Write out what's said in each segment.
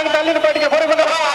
நாங்கள் தள்ளி பாட்டிக்கு பொறுப்பு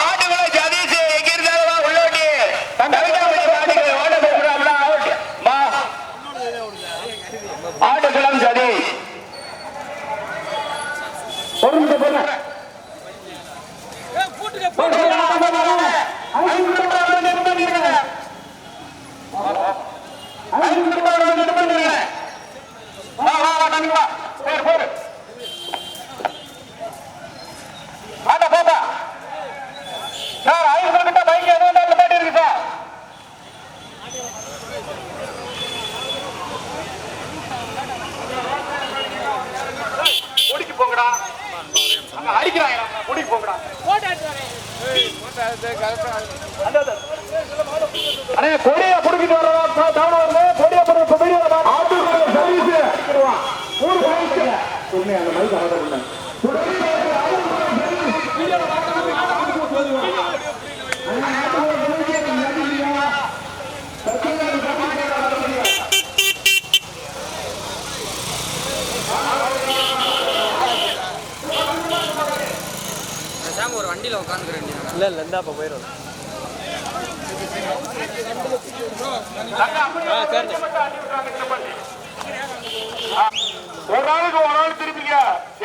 ஒரு நாளுக்கு ஒரு நாள் திருப்பிங்க.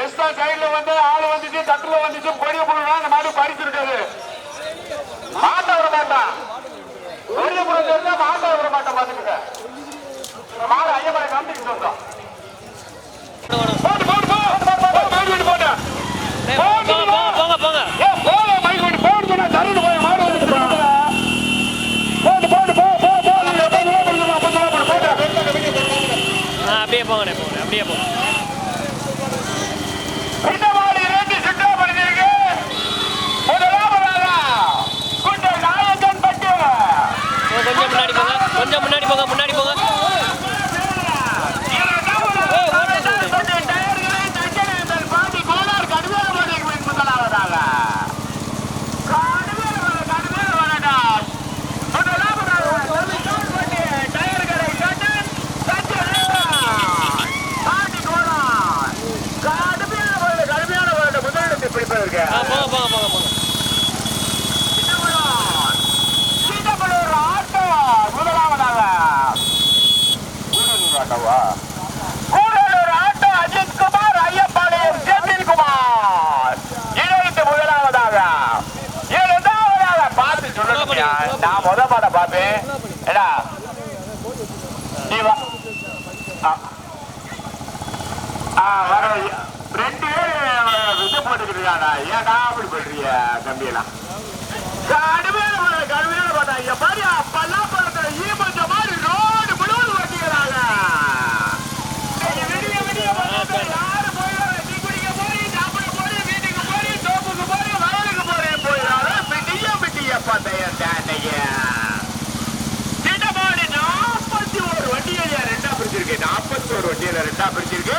எஸ்டா சைடுல வந்து ஆள் வந்துச்சு தட்டுல வந்துச்சு கொடிய போடணும் அந்த மாதிரி பறிச்சு இருக்காது மாட்டை விட மாட்டான். கொடிய புறம் தெரிஞ்சா மாட்டை விட மாட்டான் பாத்துக்கிட்ட மாடு ஐயப்பா காமிச்சுட்டு வந்தோம். போட்டு போட்டு போட்டு போட்டு போட்டு போட்டு போட்டு. முன்னாடி போங்க. கொஞ்சம் முன்னாடி போங்க முன்னாடி போங்க. பண்றியாடா ஏடா அப்படி பண்றிய தம்பியெல்லாம்? கடுமையில கடுமையில பார்த்தா பாரு அப்பெல்லாம் படத்துல ஈ மாதிரி ரோடு முழுவதும் வட்டிக்கிறாங்க பட்டைய தாண்டைய திட்டமாடி நாற்பத்தி ஒரு வண்டியை ரெண்டா பிரிச்சிருக்கு. நாற்பத்தி ஒரு வண்டியில ரெண்டா பிரிச்சிருக்கு.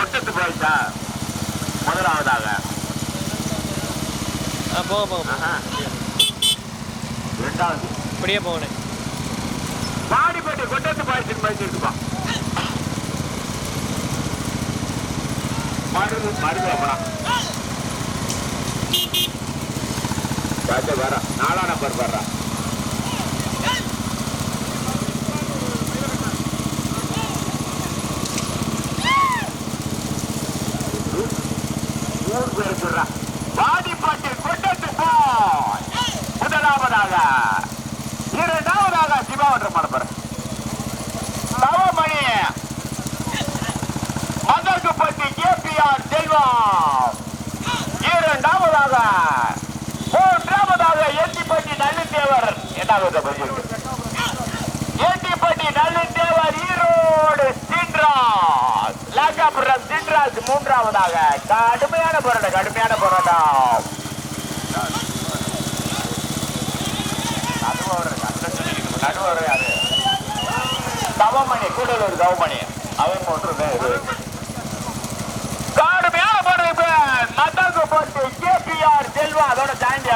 கொட்டத்து போயிட்டா. முதலாவதாக. போக போக ரெண்டாவது. இப்படியே போகணும் பாடிப்பட்டி கொட்டத்து பாய்ச்சின் பாய்ச்சி இருக்குப்பா மருந்து மருந்து அப்படா வர நாலா நம்பர் வர்றான்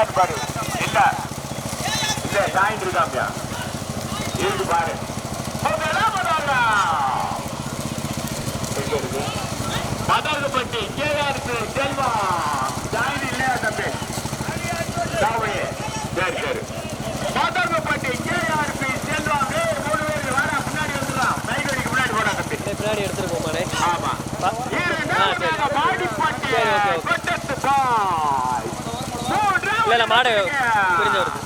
யாரு பாரு. இல்ல. இல்ல ஜாயிண்ட் இருக்காம்பியா இருக்கு பாரு. மதாகுப்பட்டி கேஆருக்கு செல்வா. ஜாயிண்ட் இல்லையா தம்பி? தாவையே சரி சரி. மதாகுப்பட்டி கேஆருக்கு செல்வா. மூணு பேர் வாடா முன்னாடி வந்துடலாம். மைகடிக்கு முன்னாடி போடா தம்பி. பின்னாடி எடுத்துட்டு போமானே ஆமா. பா- ஆ, சரி. சரி, இல்ல, இல்ல, மாடு புரிஞ்சு வருது.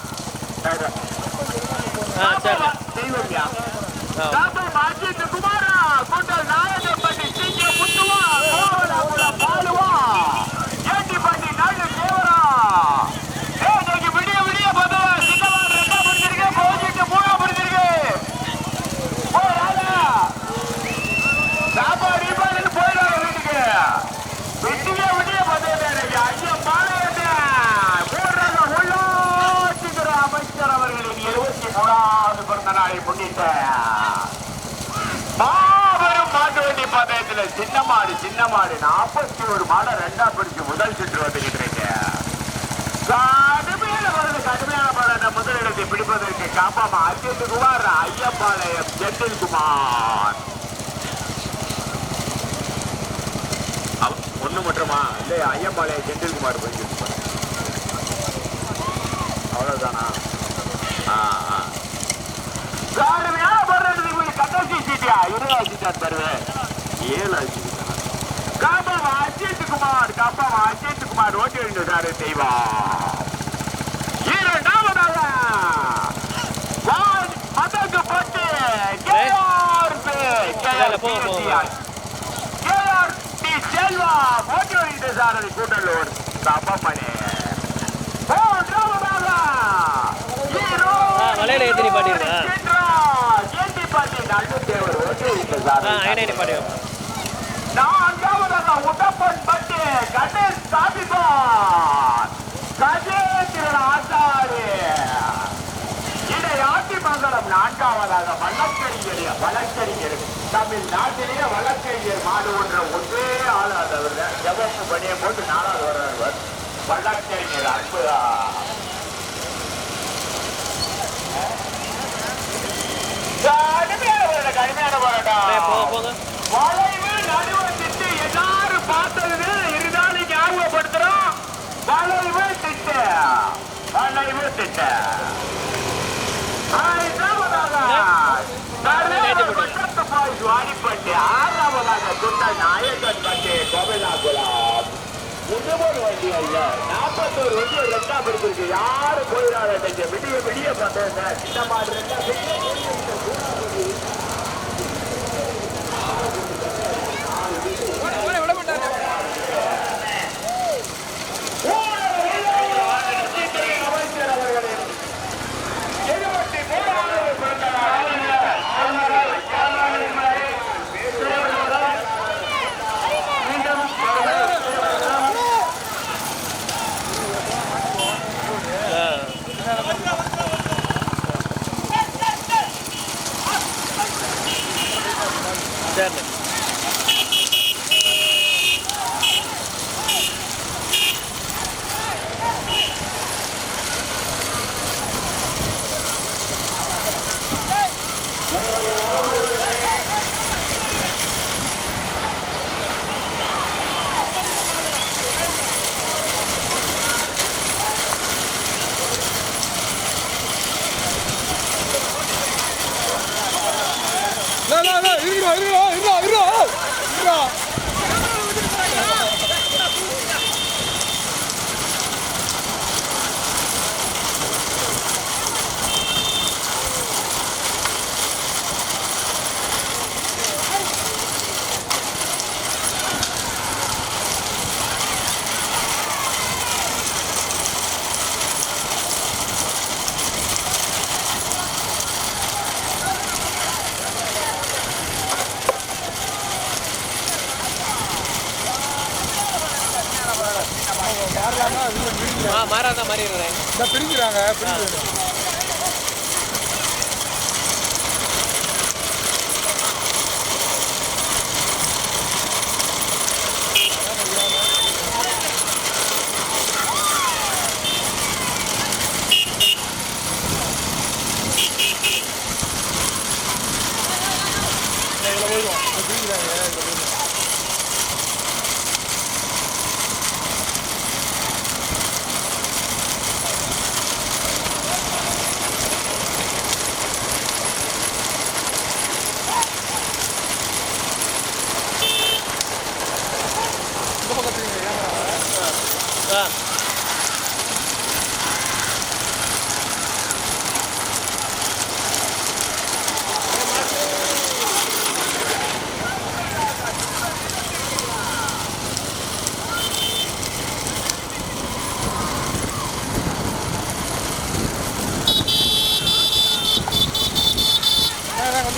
ஆ தெய்வம்யா. ஆ. மாபெரும் மாட்டு வண்டி பந்தயத்துல சின்ன மாடு சின்ன மாடு நாற்பத்தி ஒரு மாடை ரெண்டா பிடிச்சு முதல் சுற்று வந்துகிட்டு இருக்கு கடுமையான வருது கடுமையான போராட்டம் முதலிடத்தை பிடிப்பதற்கு காப்பாமா அஜித் குமார் ஐயப்பாளையம் செந்தில் குமார் அவ- ஒண்ணு மட்டுமா இல்ல ஐயப்பாளையம் செந்தில் குமார் போய் அவ்வளவுதானா போராட்டத்துக்கு போய் கடைசி சீட்டியா? இருபது சீட்டா தருவேன் ஏழு சீட்டு காப்பாவா அஜித் குமார் காப்பாவா அஜித் குமார் ஓட்டி வேண்டியதாரு செய்வா இரண்டாவதாக வான் மதகு பட்டு செல்வா ஓட்டி வேண்டியதாரதி கூட்டலூர் தப்பமணி மூன்றாவதாக ஆ, மலையில ஏத்தி நிப்பாட்டிருங்க. ஏத்தி பாட்டி நல்ல தேவர் ஓட்டி ஆ வேண்டியதாரதி ஐநா நிப்பாடி வைப்போம். நான்காவதாக உடப்பன் பட்டு கணேஷ் காபிபார் கஜேந்திரன் ஆசாரி இடை ஆட்டிமங்கலம் நான்காவதாக வழக்கறிஞர் வழக்கறிஞர் தமிழ்நாட்டிலேயே வழக்கறிஞர் மாடு ஒன்ற ஒன்றே ஆள் அதவர் ஜபப்பு பணியை போட்டு நாலாவது வருவார் வழக்கறிஞர் அற்புதா கடுமையான போராட்டம் கடுமையான அப்படியே போக போராட்டம் போக வளைவு நடுவு திட்டு எல்லாரும் பார்த்தது இருந்தாலும் ஞாபகப்படுத்துறோம் வளைவு திட்டு வளைவு திட்டு வாடிப்பட்டு ஆறாவதாக சுட்ட நாயகன் பட்டு கோவிலாகுலாம் முதுமொழி வண்டி அல்ல நாற்பத்தோரு வண்டி ரெண்டா பிடிச்சிருக்கு யாரும் போயிடாத விடிய விடிய பார்த்தேன் சின்ன மாடு ரெண்டா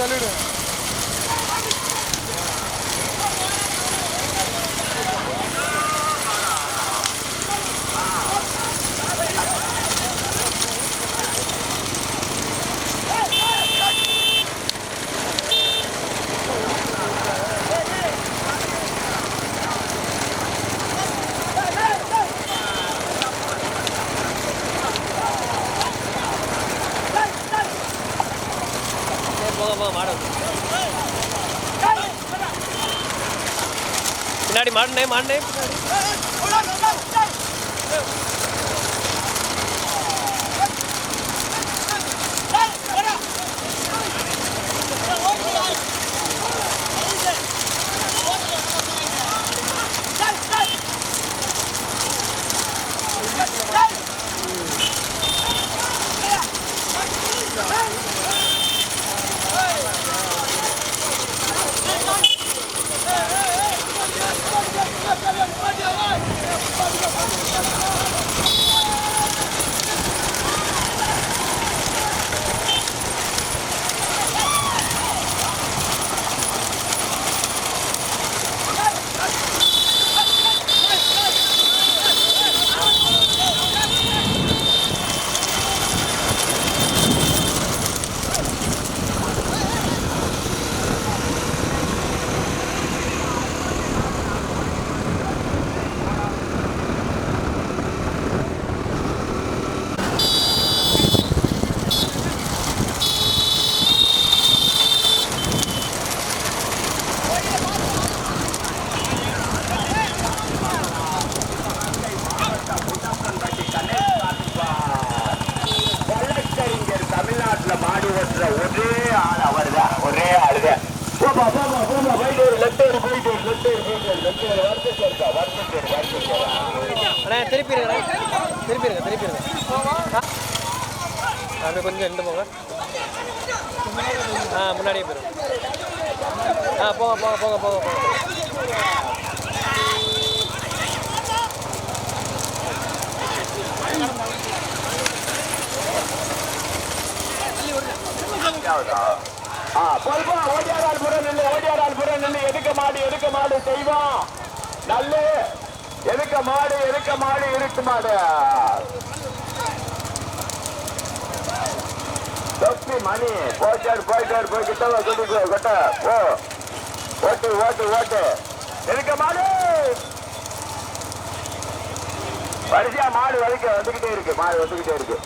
கொஞ்சம் ஆ போய்ப்பா ஓடியாரால் புறம் நில்லு ஓடியாரால் புறம் நில்லு. எதுக்க மாடு எதுக்க மாடு செய்வோம். நல்லு. எதுக்க மாடு எதுக்க மாடு இருக்கு மாடு? தொப்பி மணி. போச்சாரு போயிட்டாரு போய்கிட்ட கிட்ட கொட்ட. போ. ஓட்டு ஓட்டு ஓட்டு. எதுக்க மாடு? வரிசையா மாடு வரைக்கும் வந்துகிட்டே இருக்கு. மாடு வந்துகிட்டே இருக்கு.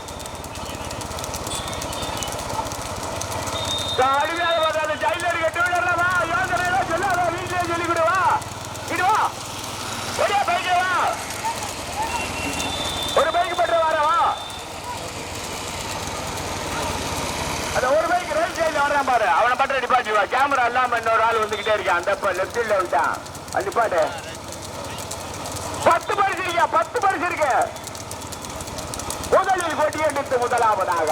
அடிமையாக வராது ஜெயிலர் கட்டு விடலாமா யோசனை எல்லாம் சொல்லாத வீட்டிலே சொல்லி விடுவா இடுவா ஒரே பைக்கு வா ஒரு பைக் பட்டு வரவா அந்த ஒரு பைக் ரைட் சைடுல வரான் பாரு அவனை பட்டு நிப்பாட்டி வா கேமரா இல்லாம இன்னொரு ஆள் வந்துகிட்டே இருக்கான் அந்த லெஃப்ட் சைடுல வந்துட்டான் அது நிப்பாட்டு பத்து பரிசு இருக்கியா பத்து பரிசு இருக்கு முதலில் கொட்டியை நிறுத்து முதலாவதாக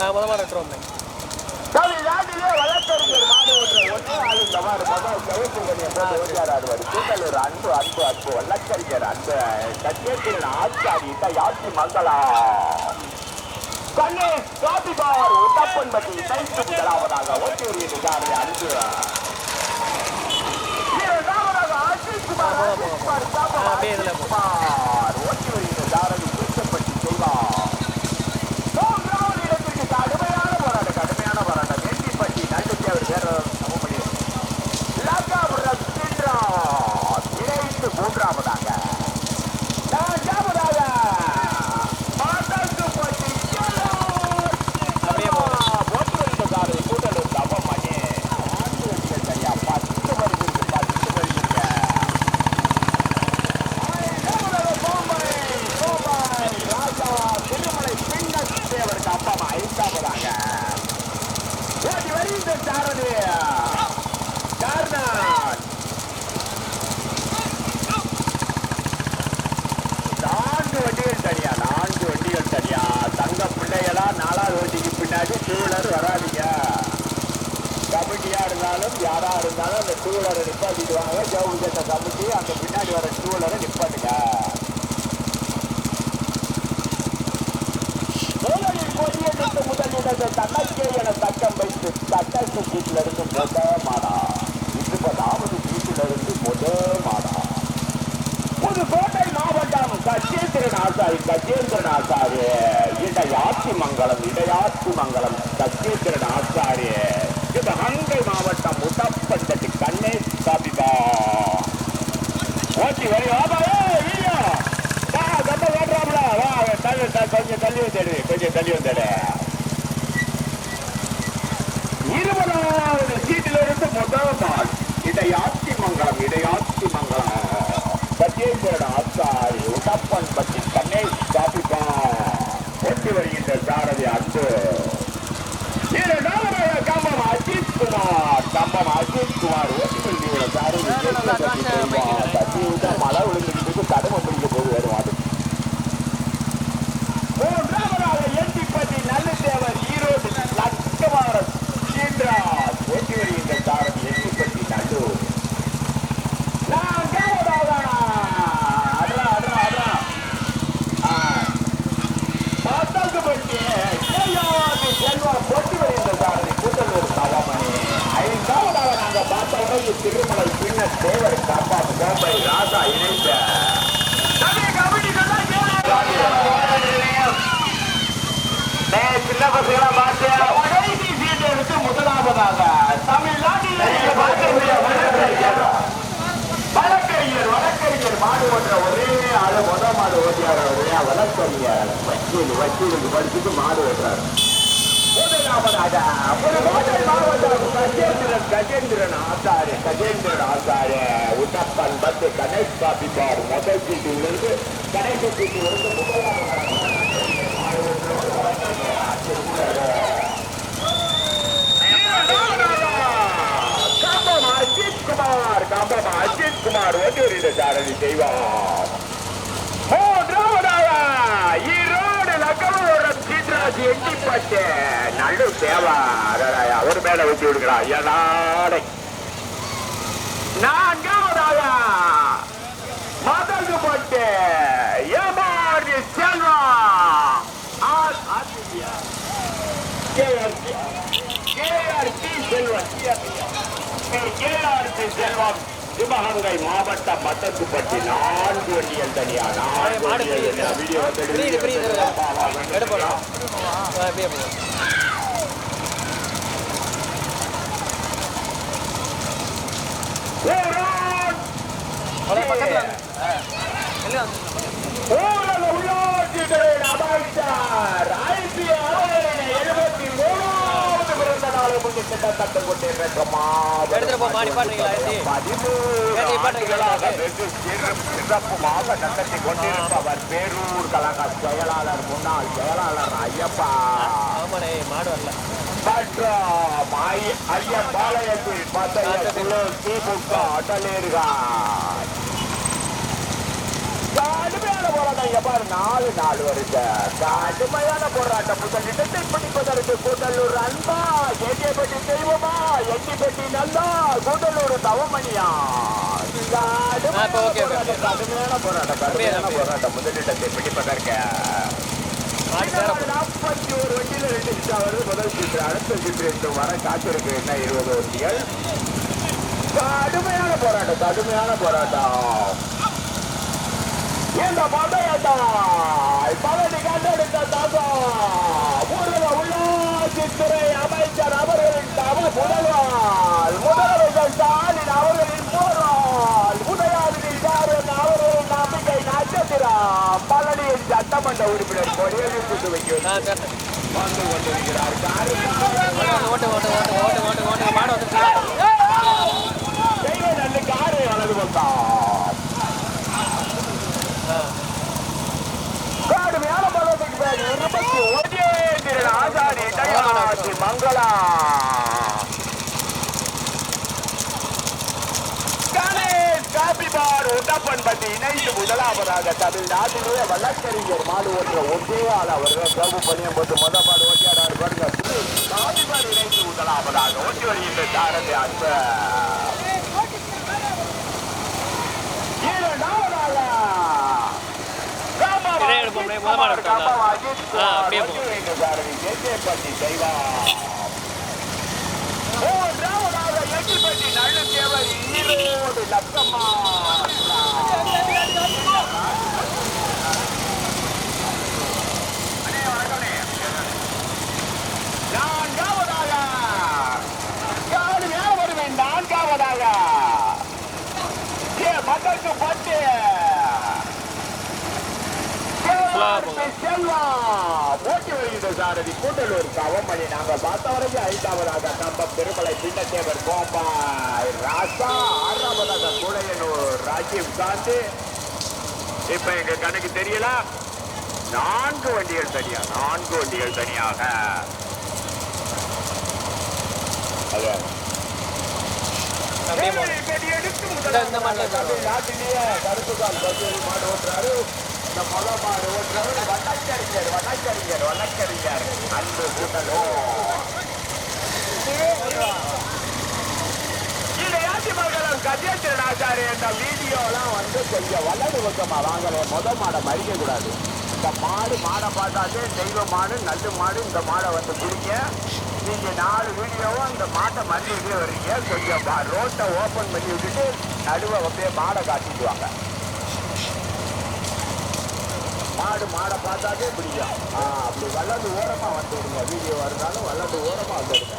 ஆ அண்ணே. தமிழ்நாட்டிலே வழக்கறிஞர் மாடு ஒன்று ஒன்றே ஆளு இந்த மாதிரி மகா சிவப்பு கொடியை போட்டு கூட்டலூர் அன்பு அன்பு அன்பு. வழக்கறிஞர் அன்பு. கச்சேரியின் ஆச்சாரி யாத்தி மங்களா. கண்ணே காபிபார் உத்தப்பன்பட்டி தைத்து முதலாவதாக ஓட்டியூரிய நிகாரி அன்பு. Ashish Kumar Ashish Kumar. Kumar. Ja, ja, ja. ஓட்டியார் வளர்த்தறிய வழக்கறிஞர் வக்கீல் வக்கீலுக்கு படிச்சுட்டு மாடு ஓட்டுறாரு கஜேந்திரன் கஜேந்திரன் கஜேந்திரன் ஆசாரி உட்டப்பன் பத்து கணேஷ் பாபிபார் முதல் சீட்டிலிருந்து கடைசி சீட்டிலிருந்து முதலாவதாக குமார் கம்பம் அஜித் குமார் ஒன்றிய சாரதி செய்வார். ஈரோடு லக்கமோரம் சீட்ராஜ் எட்டிப்பட்டு நல்ல தேவா அதராயா ஒரு மேல வச்சு விடுங்களா என்னாடை நான்காவதாக மதகு பட்டு ஏமாறி Selva KRT KRT Selvam KRT Selvam Sivaganga மாவட்ட மட்டத்துப்பட்டி நான்கு வண்டிகள் தனியா. வீடியோ வந்து புரியுது, புரியுது. சிறப்புமாக நடத்தி கொண்டிருப்பவர் பேரூர் கழக செயலாளர் முன்னாள் செயலாளர் ஐயப்பா மாடு வரல மற்றும் ஐயப்பாளையத்தில் பத்தைய திமுக அடலேறுகார் கடுமையான போராட்டம் இங்க பாரு நாலு நாலு வருஷ. கடுமையான போராட்டம். முதல் இடத்தை பிடிப்பதற்கு கூட்டலூர் அன்பா எட்டியப்பட்டி தெய்வமா எட்டிப்பட்டி நல்லா கூட்டலூர் தவமணியா. கடுமையான போராட்டம் கடுமையான போராட்டம் முதலிடத்தை பிடிப்பதற்கு. நாற்பத்தி ஒரு வண்டியில ரெண்டு சீட்டா வருது முதல் சீட்டு அடுத்த வர காத்திருக்கு. என்ன இருபது வண்டிகள் கடுமையான போராட்டம் கடுமையான போராட்டம். இந்த பந்தயத்தால் பழனி கண்டெடுத்த தாத்தா ஊரக உள்ளாட்சித்துறை அமைச்சர் அவர்களின் தவ முதல்வர் முதலமைச்சர் ஸ்டாலின் அவர்களின் போரால் உதயாநிதி ஸ்டாலின் அவர்களின் நம்பிக்கை நட்சத்திரம் பழனியின் சட்டமன்ற உறுப்பினர் கொடியேறி கூட்டு வைக்கிறார் ஆ வந்து கொண்டிருக்கிறார் ஓட்டு ஓட்டு ஓட்டு ஓட்டு ஓட்டு ஓட்டு மாடு வந்து நல்ல காரை வலது வந்தார் மங்களா. காபிபார் உண்டப்பன்பட்டி இணைந்து முதலாவதாக தமிழ்நாட்டிலேயே வழக்கறிஞர் மாடு ஒன்ற ஒன்றே ஆள் அவர்கள் பிரபு பணியம் போட்டு மொத மாடு ஓட்டியாடார் பாருங்க. காபிபார் இணைந்து முதலாவதாக ஒட்டி வருகின்ற தாரத்தை அன்ப. எடுப்போம், அப்படியே முத மாடு பட்டி தெய்வா மூன்றாவதாக எட்டிப்பட்டி நடுத்தேவர் ஈரோடு லக்கம்மா அண்ணே, வணக்கம்ண்ணே. நான்காவதாக யாரு மேல வருவேன் நான்காவதாக ஏ, மக்களுக்கு பட்டு செல்வம் ஓட்டி வருகின்ற சாரதி கூட்டலூர் கவமணி நாங்க பார்த்த வரைக்கும் ஐந்தாவதாக கம்பம் திருமலை சின்னத்தேவர் கோம்பாய் ராசா ஆறாவதாக குடையனூர் ராஜீவ் காந்தி இப்ப எங்க கணக்கு தெரியல நான்கு வண்டிகள் தனியா நான்கு வண்டிகள் தனியாக அது அப்படியே போ. வெடி எடுத்து இந்த- இந்த மாட்டுல முதலாவது நாட்டிலேயே கருப்புக்கால் மாடு ஓட்டுறாரு. இந்த முத மாடு ஓட்டுறாரு. வழக்கறிஞர் வழக்கறிஞர் வழக்கறிஞர். அன்பு கூட்டலோ. இதையாச்சி மங்கலம் கஜேந்திரன் ஆச்சாரி என்ற வீடியோலாம் வந்து கொஞ்சம் வலது பக்கமா வாங்கல. முத மாடை மறிக்க கூடாது இந்த மாடு மாடை பார்த்தாலே தெய்வ மாடு நல்ல மாடு. இந்த மாடை வந்து குடிங்க நீங்க நாலு வீடியோவும் இந்த மாட்டை மறிக்கிட்டே வர்றீங்க. கொஞ்சம் பா- ரோட்டை ஓப்பன் பண்ணி விட்டுட்டு நடுவை அப்படியே மாடை காட்டிடுவாங்க மாடு மாடை பார்த்தாலே பிடிக்கும் ஆ, அப்படி வல்லது ஓரமா வந்துடுங்க வீடியோ வருந்தாலும் வல்லது ஓரமா வந்துடுங்க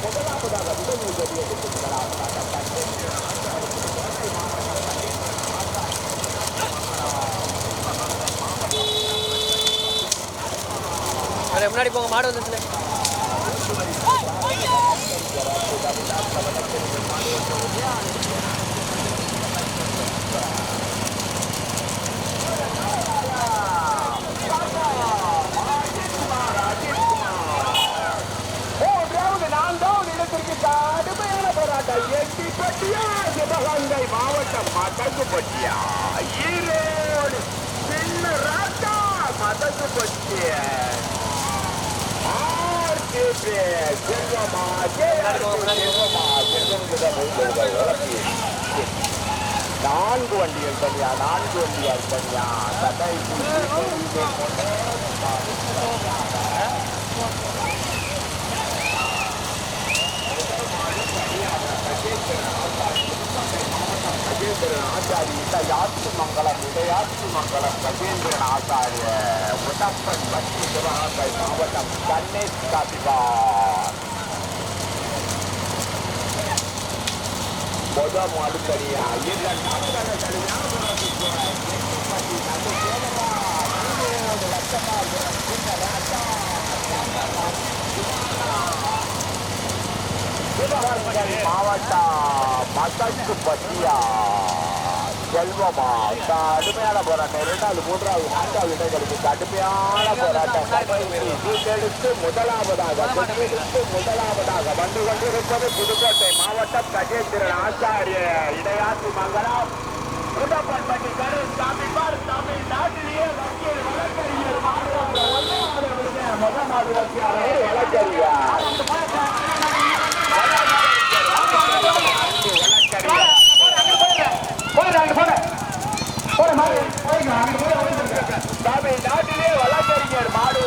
முதலாவதாக முதல் உதவி எடுத்து முன்னாடி போங்க மாடு வந்துச்சுல. மாவட்டம் மதகு பட்டியா ஈரோடு சின்ன ராஜா மதகு பட்டியா ஆர்டிபி செல்வமா செல்வமா செல்வம் நான்கு வண்டிகள் தனியா நான்கு வண்டியா தனியா. கதை மங்கலம் மங்கலம் கஜேந்திரன் ஆசாரிய உடப்பன் பற்றி சிவகங்கை மாவட்டம் கண்ணே காசிபார் முத மாடுக்கடியா இரண்டாவது கடியா சிவகங்கை மாவட்டம் மதக்கு பட்டியா. செல்வமா கடுமையான போராட்டம் இரண்டாவது மூன்றாவது நான்காவது இடங்களுக்கு கடுமையான போராட்டம் கீழெடுத்து முதலாவதாக தெற்கெடுத்து முதலாவதாக வந்து கொண்டிருப்பது புதுக்கோட்டை மாவட்டம் கஜேந்திரன் ஆச்சாரிய இடையாற்று மங்கலம் புதப்பன்பட்டி தமிழ்நாட்டிலேயே வக்கீல் வழக்கறிஞர் முதல் வழக்கறிஞர் நாட்டிலே வழக்கறிஞர் மாடு